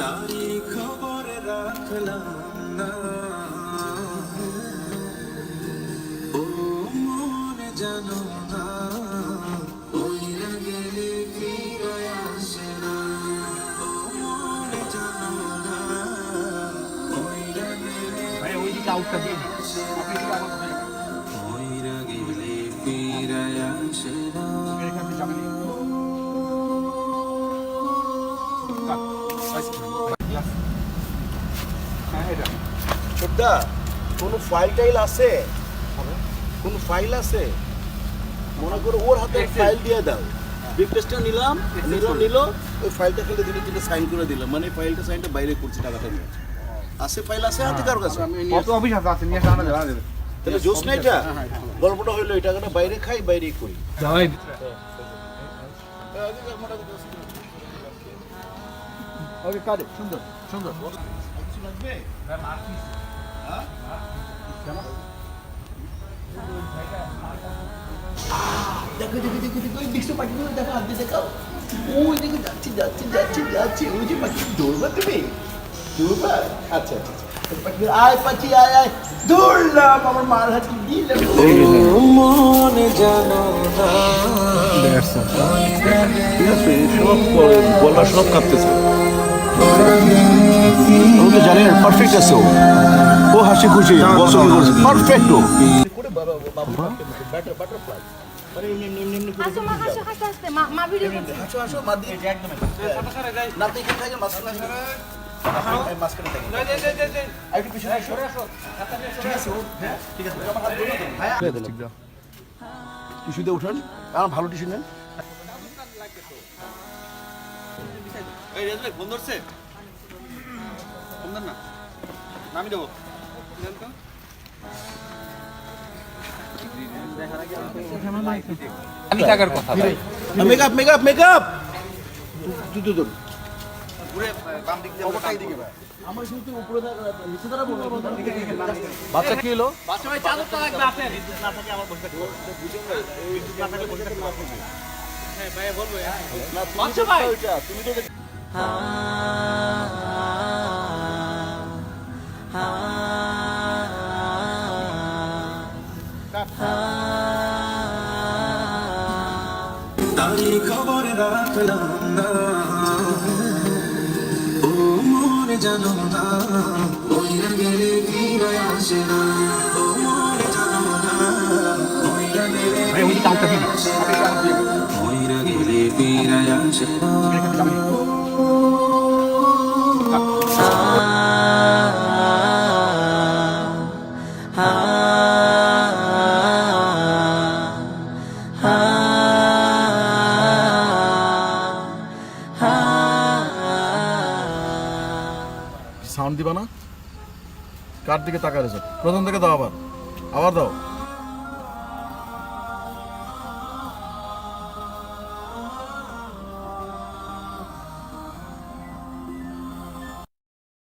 তারি খবর রাখলাম না। ও মনে জানো না ওই গেলে ফিরে আসে না। ও মনে জানো না ওই গেলে ওই দিকে আউটটা দিন। আপনি এদিকে আমার কোথায় ওই গেলে ফিরে আসে না। এখান থেকে যাবেন কাট পাইছি হ্যাঁ এটা ছোটদা কোনো ফাইল টাইল আছে? কোনো ফাইল আছে? মনে করো ওর হাতে ফাইল দিয়ে দাও। বিগ টেস্টটা নিলাম নিল নিল। ওই ফাইলটা খেলে দিলে তিনটে সাইন করে দিলাম মানে ফাইলটা সাইনটা বাইরে করছি টাকাটা নিয়ে। আছে ফাইল আছে হাতে? কারও কাছে? কত অফিস আছে আছে নিয়ে জানা যাবে। তাহলে জোস না এটা? হ্যাঁ, হ্যাঁ, গল্পটা হইল এই টাকাটা বাইরে খাই বাইরেই করি। যাই ওকে কাটে সুন্দর। সুন্দর লাগবে? দেখো দেখো দেখো দেখো ওই দেখছ পাখিগুলো দেখো হাত দিয়ে দেখাও ওই দেখো যাচ্ছে যাচ্ছে যাচ্ছে যাচ্ছে ওই যে পাখি দৌড়বা তুমি দৌড়বা আচ্ছা আচ্ছা আচ্ছা। আয় পাখি আয় আয় দৌড়লাম আমার মার হাতে দিলাম মনে জানো সব গলা সব কাঁপতেছে ও তো জানেন পারফেক্ট আছে ও। ও হাসি খুশি পারফেক্ট ও। উঠান। আমার ভালো টিস্যু নেন। এই রেজবে ফোন ধরছে? ফোন ধর না। নামি দেবো। আমি টাকার কথা? Makeup makeup makeup! তুই তুই তুই ঘুরে বাম দিক দিয়ে ওটাই দিকে। ভাই। আমার শুনতে উপরে নিচে দ্বারা বলব বাচ্চা কি হলো? বাচ্চা ভাই তারি খবর রাখলাম না ও মনে জানো না ওই গেলে ফিরে আসে না। ও মনে জানো না ওই গেলে ফিরে আসে না। সাউন্ড দিবা না? কার দিকে তাকা রেছো প্রথম থেকে দাও আবার। আবার দাও।